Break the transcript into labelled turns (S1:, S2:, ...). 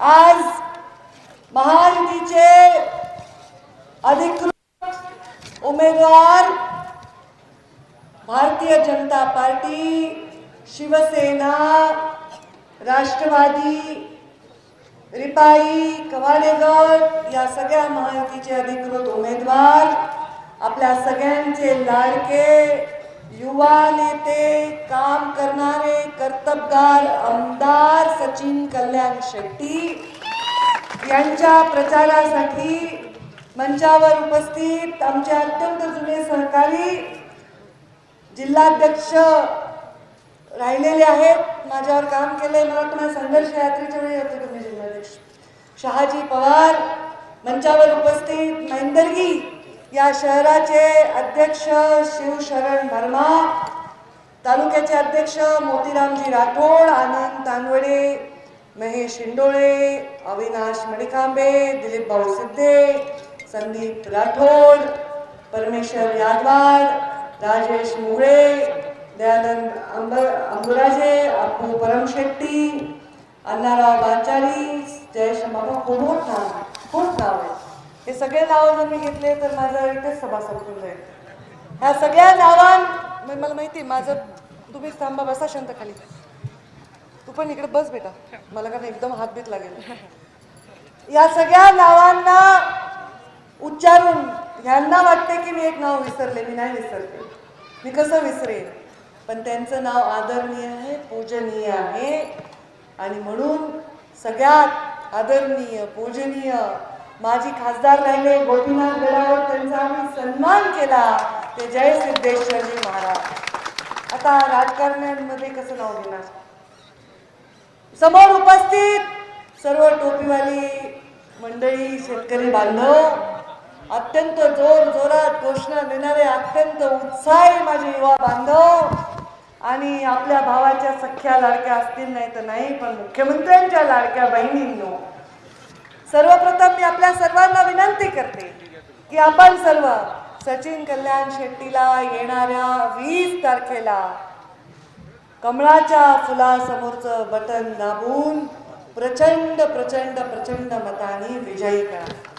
S1: आज महायुतीचे अधिकृत उमेदवार भारतीय जनता पार्टी शिवसेना राष्ट्रवादी रिपाई कवाडेगड या सगळ्या महायुतीचे अधिकृत उमेदवार आपल्या सगळ्यांचे लाडके युवा नेते काम करणारे कर्तबगार आमदार सचिन कल्याण शेट्टी यांच्या प्रचारासाठी मंचावर उपस्थित आमचे अत्यंत जुने सहकारी जिल्हाध्यक्ष राहिलेले आहेत. माझ्यावर काम केलंय. मला तुम्हाला संघर्ष यात्रेच्या वेळी होते तुम्ही जिल्हाध्यक्ष. शहाजी पवार मंचावर उपस्थित. महेंदरगी या शहराचे अध्यक्ष शिवशरण भरमा तालुक्याचे अध्यक्ष मोतीरामजी राठोड आनंद तानवडे महेश शिंडोळे अविनाश मणिकांबे दिलीप भाऊ सिद्धे संदीप राठोड परमेश्वर यादवाड राजेश मुळे दयानंद अंबर अंबुराजे अप्पू परमशेट्टी अण्णाराव बांचारी जयेश बाबा खूप मोठ नाव खूप नाव आहे हे सगळे नावं जर मी घेतले तर माझं एकच सभा संपून जाईल. ह्या सगळ्या नावां मला माहिती आहे, माझं तुम्ही थांबा बसा शांत खाली तू पण इकडे बस बेटा. मला कारण एकदम हातबीत लागेल. या सगळ्या नावांना उच्चारून ह्यांना वाटते की मी एक नाव विसरले. मी नाही विसरले. मी कसं विसरेन? पण त्यांचं नाव आदरणीय आहे पूजनीय आहे. आणि म्हणून सगळ्यात आदरणीय पूजनीय माजी खासदार राहिले गोपीनाथ गडावर त्यांचा आम्ही सन्मान केला. ते जय सिद्धेश्वरजी महाराज. आता राजकारण्यांमध्ये कसं नाव घेणार समोर उपस्थित सर्व टोपीवाली मंडळी शेतकरी बांधव अत्यंत जोर जोरात घोषणा देणारे अत्यंत उत्साही माझे युवा बांधव आणि आपल्या भावाच्या सख्या लाडक्या असतील नाही तर नाही पण मुख्यमंत्र्यांच्या लाडक्या बहिणींनो सर्वप्रथम मी आपल्या सर्वांना विनंती करते की आपण सर्व सचिन कल्याण शेट्टीला येणाऱ्या वीस तारखेला कमळाच्या फुलासमोरचं बटन दाबून प्रचंड प्रचंड प्रचंड मताने विजयी करा.